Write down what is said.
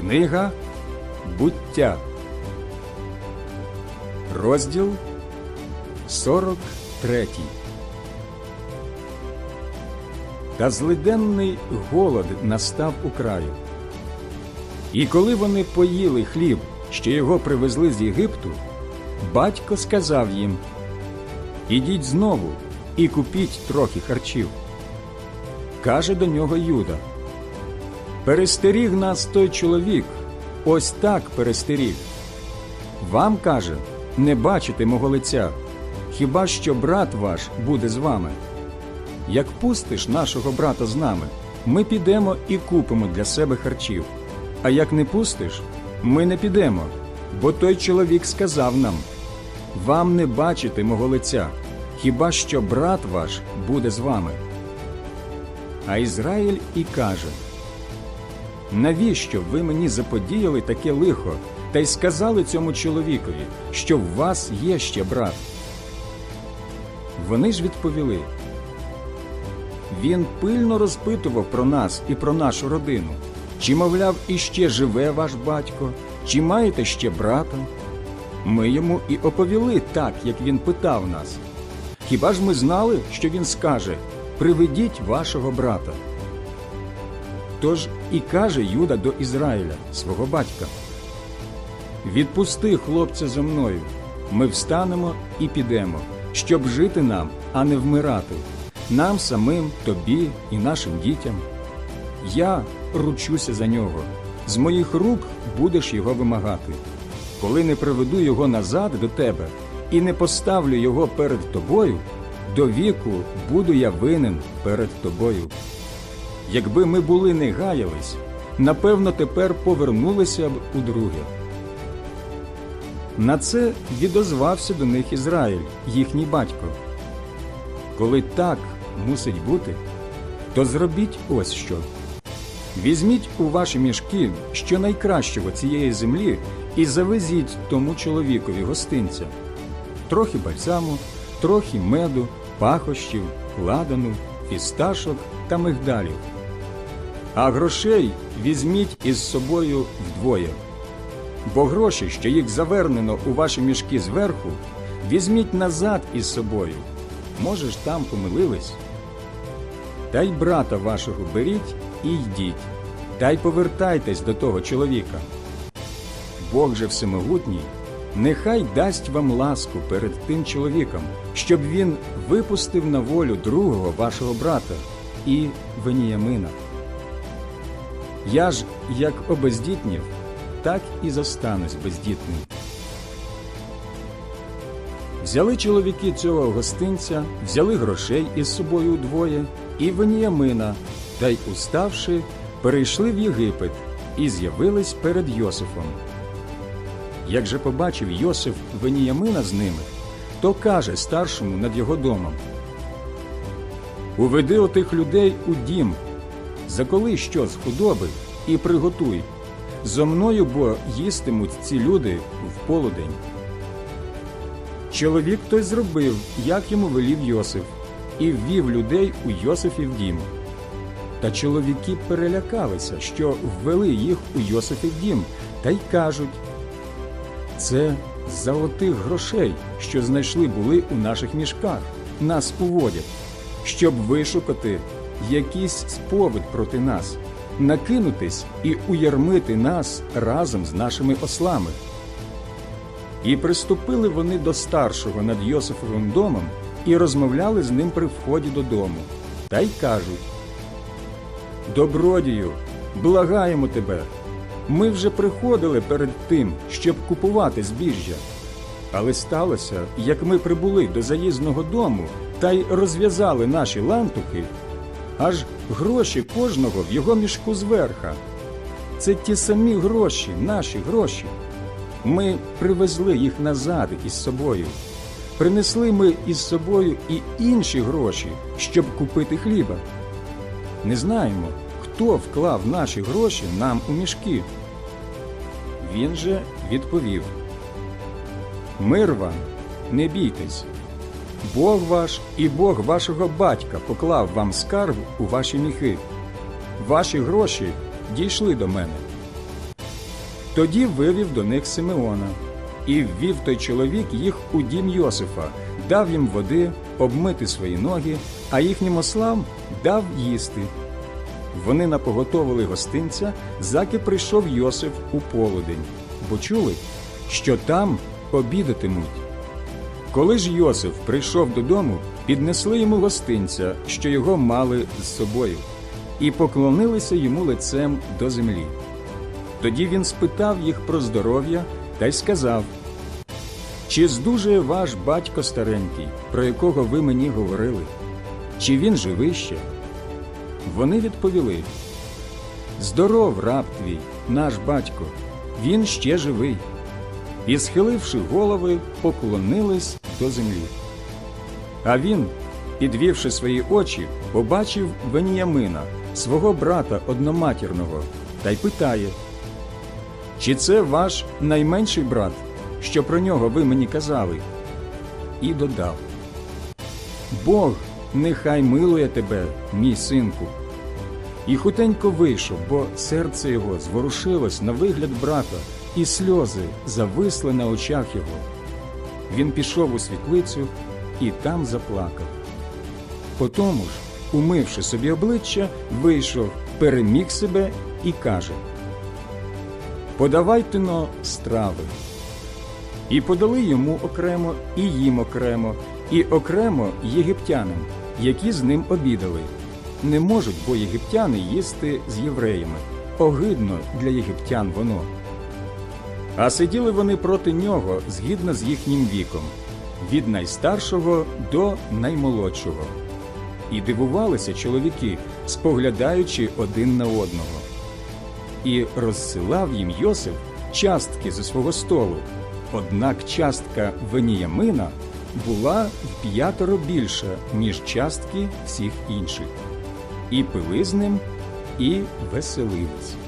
Книга буття. Розділ 43. Та злиденний голод настав у краю. І коли вони поїли хліб, що його привезли з Єгипту, батько сказав їм: Ідіть знову і купіть трохи харчів. Каже до нього Юда. Перестеріг нас той чоловік, ось так перестеріг. Вам каже, не бачите мого лиця, хіба що брат ваш буде з вами. Як пустиш нашого брата з нами, ми підемо і купимо для себе харчів. А як не пустиш, ми не підемо, бо той чоловік сказав нам: Вам не бачите мого лиця, хіба що брат ваш буде з вами. А Ізраїль і каже: Навіщо ви мені заподіяли таке лихо, та й сказали цьому чоловікові, що в вас є ще брат? Вони ж відповіли. Він пильно розпитував про нас і про нашу родину. Чи, мовляв, іще живе ваш батько, чи маєте ще брата? Ми йому і оповіли так, як він питав нас. Хіба ж ми знали, що він скаже Приведіть вашого брата? Тож і каже Юда до Ізраїля, свого батька: Відпусти хлопця за мною, ми встанемо і підемо, щоб жити нам, а не вмирати, нам самим, тобі і нашим дітям. Я ручуся за нього, з моїх рук будеш його вимагати. Коли не приведу його назад до тебе і не поставлю його перед тобою, до віку буду я винен перед тобою. Якби ми були не гаялись, напевно, тепер повернулися б удруге. На це відозвався до них Ізраїль, їхній батько. Коли так мусить бути, то зробіть ось що. Візьміть у ваші мішки що найкращого цієї землі і завезіть тому чоловікові гостинця, трохи бальзаму, трохи меду, пахощів, ладану, фісташок та мигдалів. А грошей візьміть із собою вдвоє. Бо гроші, що їх завернено у ваші мішки зверху, візьміть назад із собою. Може ж, там помилились. Та й брата вашого беріть і йдіть, та й повертайтесь до того чоловіка. Бог же всемогутній, нехай дасть вам ласку перед тим чоловіком, щоб він випустив на волю другого вашого брата і Веніямина. Я ж, як обездітнів, так і зостанусь бездітним. Взяли чоловіки цього гостинця, взяли грошей із собою удвоє і Веніямина, та й, уставши, перейшли в Єгипет і з'явились перед Йосифом. Як же побачив Йосиф Веніямина з ними, то каже старшому над його домом: Уведи отих людей у дім, заколи що з худоби і приготуй. Зо мною бо їстимуть ці люди в полудень. Чоловік той зробив, як йому велів Йосиф, і ввів людей у Йосифів дім. Та чоловіки перелякалися, що ввели їх у Йосифів дім, та й кажуть це за отих грошей, що знайшли були у наших мішках, нас уводять, щоб вишукати якийсь сповід проти нас, накинутись і уярмити нас разом з нашими ослами. І приступили вони до старшого над Йосифовим домом і розмовляли з ним при вході додому, та й кажуть Добродію, благаємо тебе. Ми вже приходили перед тим, щоб купувати збіжжя. Але сталося, як ми прибули до заїзного дому та й розв'язали наші лантухи, аж гроші кожного в його мішку зверха. Це ті самі гроші, наші гроші. Ми привезли їх назад із собою. Принесли ми із собою і інші гроші, щоб купити хліба. Не знаємо, хто вклав наші гроші нам у мішки. Він же відповів: Мир вам, не бійтесь. Бог ваш і Бог вашого батька поклав вам скарб у ваші міхи. Ваші гроші дійшли до мене. Тоді вивів до них Симеона, і ввів той чоловік їх у дім Йосифа, дав їм води, обмити свої ноги, а їхнім ослам дав їсти. Вони напоготовили гостинця, заки прийшов Йосиф у полудень, бо чули, що там обідатимуть. Коли ж Йосиф прийшов додому, піднесли йому гостинця, що його мали з собою, і поклонилися йому лицем до землі. Тоді він спитав їх про здоров'я та й сказав: Чи здужує ваш батько старенький, про якого ви мені говорили? Чи він живий ще? Вони відповіли: Здоров, раб твій, наш батько, він ще живий. І, схиливши голови, поклонились до землі. А він, підвівши свої очі, побачив Веніямина, свого брата одноматірного, та й питає: Чи це ваш найменший брат, що про нього ви мені казали? І додав: Бог нехай милує тебе, мій синку. І хутенько вийшов, бо серце його зворушилось на вигляд брата, і сльози зависли на очах його. Він пішов у світлицю і там заплакав. Потому ж, умивши собі обличчя, вийшов, переміг себе і каже: Подавайте но страви. І подали йому окремо, і їм окремо, і окремо єгиптянам, які з ним обідали. Не можуть бо єгиптяни їсти з євреями. Огидно для єгиптян воно. А сиділи вони проти нього згідно з їхнім віком, від найстаршого до наймолодшого. І дивувалися чоловіки, споглядаючи один на одного. І розсилав їм Йосиф частки зі свого столу. Однак частка Веніямина була в п'ятеро більша, ніж частки всіх інших. І пили з ним, і веселились.